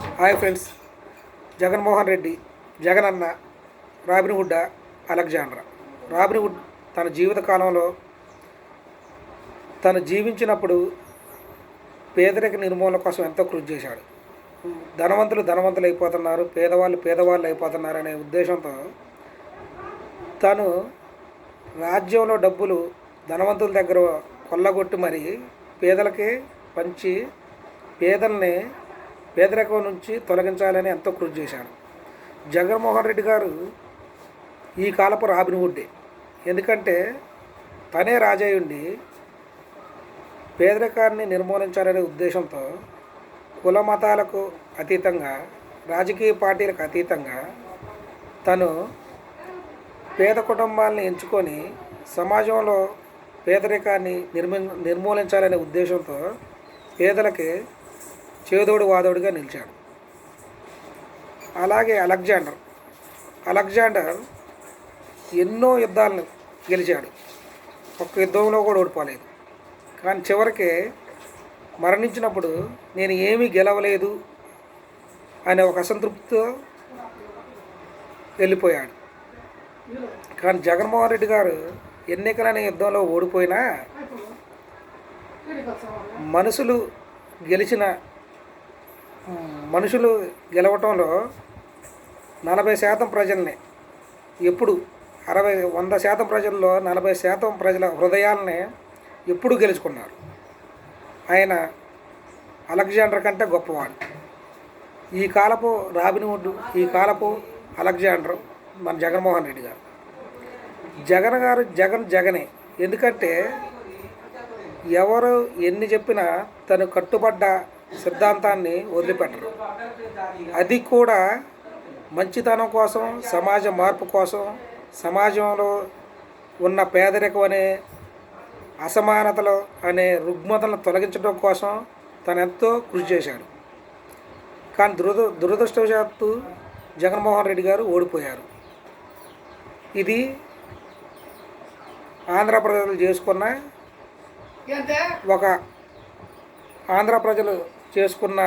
Hi friends. Jaganmohan Reddy Jagan అన్న Robin Hood Alexandra. Robin Hood తన జీవిత కాలంలో తను జీవించినప్పుడు పేదరిక నిర్మూలన కోసం ఎంతో కృషి చేశాడు. ధనవంతులు ధనవంతులు అయిపోతున్నారు పేదవాళ్ళు పేదవాళ్ళు అయిపోతున్నారు అనే ఉద్దేశంతో తను రాజ్యంలో డబ్బులు ధనవంతుల దగ్గర కొల్లగొట్టి మరి పేదలకి పంచి పేదల్ని పేదరికం నుంచి తొలగించాలని ఎంతో కృషి చేశాడు. జగన్మోహన్ రెడ్డి గారు ఈ కాలపు రాబిన్హుడ్డే ఎందుకంటే తనే రాజయ్యుండి పేదరికాన్ని నిర్మూలించాలనే ఉద్దేశంతో కుల మతాలకు అతీతంగా రాజకీయ పార్టీలకు అతీతంగా తను పేద కుటుంబాలను ఎంచుకొని సమాజంలో పేదరికాన్ని నిర్మి నిర్మూలించాలనే ఉద్దేశంతో పేదలకి చేదోడు వాదోడుగా నిలిచాడు. అలాగే అలెగ్జాండర్ అలెగ్జాండర్ ఎన్నో యుద్ధాలను గెలిచాడు. ఒక్క యుద్ధంలో కూడా ఓడిపోలేదు. కానీ చివరికి మరణించినప్పుడు నేను ఏమీ గెలవలేదు అనే ఒక అసంతృప్తితో వెళ్ళిపోయాడు. కానీ జగన్మోహన్ రెడ్డి గారు ఎన్నికలనే యుద్ధంలో ఓడిపోయినా మనుషులు గెలిచిన మనుషులు గెలవటంలో నలభై శాతం ప్రజల్ని. ఎప్పుడు? అరవై వంద శాతం ప్రజల్లో నలభై శాతం ప్రజల హృదయాల్ని ఎప్పుడు గెలుచుకున్నారు? ఆయన అలెగ్జాండర్ కంటే గొప్పవాడు. ఈ కాలపు రాబిన్వుడ్ ఈ కాలపు అలెగ్జాండర్ మన జగన్మోహన్ రెడ్డి గారు. జగన్ గారు జగన్ జగనే. ఎందుకంటే ఎవరు ఎన్ని చెప్పినా తను కట్టుబడ్డ సిద్ధాంతాన్ని వదిలిపెట్టరు. అది కూడా మంచితనం కోసం సమాజ మార్పు కోసం సమాజంలో ఉన్న పేదరికం అనే అసమానతలు అనే రుగ్మతలను తొలగించడం కోసం తను ఎంతో కృషి చేశాడు. కానీ దురద దురదృష్టవశాత్తు జగన్మోహన్ రెడ్డి గారు ఓడిపోయారు. ఇది ఆంధ్ర ప్రజలు చేసుకున్న ఒక ఆంధ్ర ప్రజలు చేసుకున్న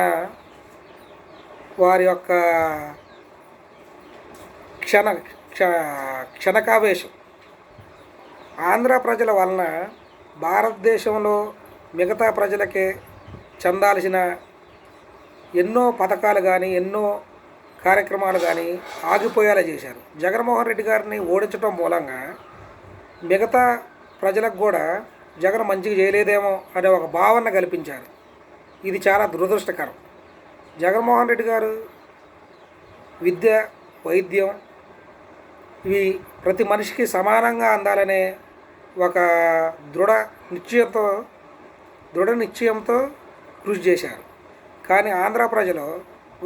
వారి యొక్క క్షణ క్ష క్షణకావేశం. ఆంధ్ర ప్రజల వలన భారతదేశంలో మిగతా ప్రజలకే చెందాల్సిన ఎన్నో పథకాలు కానీ ఎన్నో కార్యక్రమాలు కానీ ఆగిపోయేలా చేశారు. జగన్మోహన్ రెడ్డి గారిని ఓడించడం మూలంగా మిగతా ప్రజలకు కూడా జగన్ మంచిగా చేయలేదేమో అనే ఒక భావన కల్పించారు. ఇది చాలా దురదృష్టకరం. జగన్మోహన్ రెడ్డి గారు విద్య వైద్యం ఇవి ప్రతి మనిషికి సమానంగా అందాలనే ఒక దృఢ నిశ్చయంతో దృఢ నిశ్చయంతో కృషి చేశారు. కానీ ఆంధ్ర ప్రజలు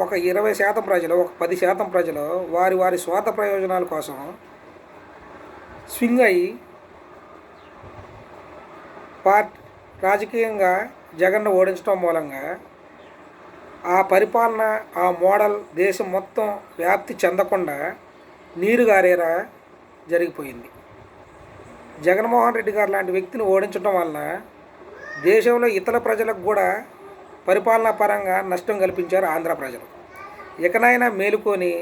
ఒక ఇరవై శాతం ప్రజలు ఒక పది శాతం ప్రజలు వారి వారి స్వార్థ ప్రయోజనాల కోసం స్వింగ్ అయ్యి పార్ట్ రాజకీయంగా జగన్ను ఓడించడం మూలంగా ఆ పరిపాలన ఆ మోడల్ దేశం మొత్తం వ్యాప్తి చెందకుండా నీరు గారేలా జరిగిపోయింది. జగన్మోహన్ రెడ్డి గారు లాంటి వ్యక్తిని ఓడించడం వలన దేశంలో ఇతర ప్రజలకు కూడా పరిపాలనా పరంగా నష్టం కల్పించారు ఆంధ్ర ప్రజలు. ఇకనైనా మేలుకొని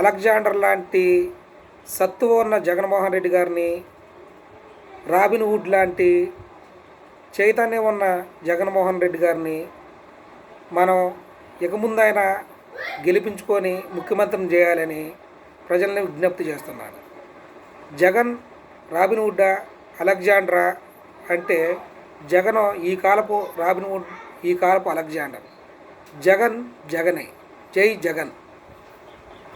అలెగ్జాండర్ లాంటి సత్తువ ఉన్న జగన్మోహన్ రెడ్డి గారిని రాబిన్ వుడ్ లాంటి చైతన్యం ఉన్న జగన్మోహన్ రెడ్డి గారిని మనం ఇక ముందైనా గెలిపించుకొని ముఖ్యమంత్రిని చేయాలని ప్రజల్ని విజ్ఞప్తి చేస్తున్నాను. జగన్ రాబిన్వుడ్ అలెగ్జాండ్రా అంటే జగన్ ఈ కాలపు రాబిన్వుడ్ ఈ కాలపు అలెగ్జాండర్. జగన్ జగనే. జై జగన్.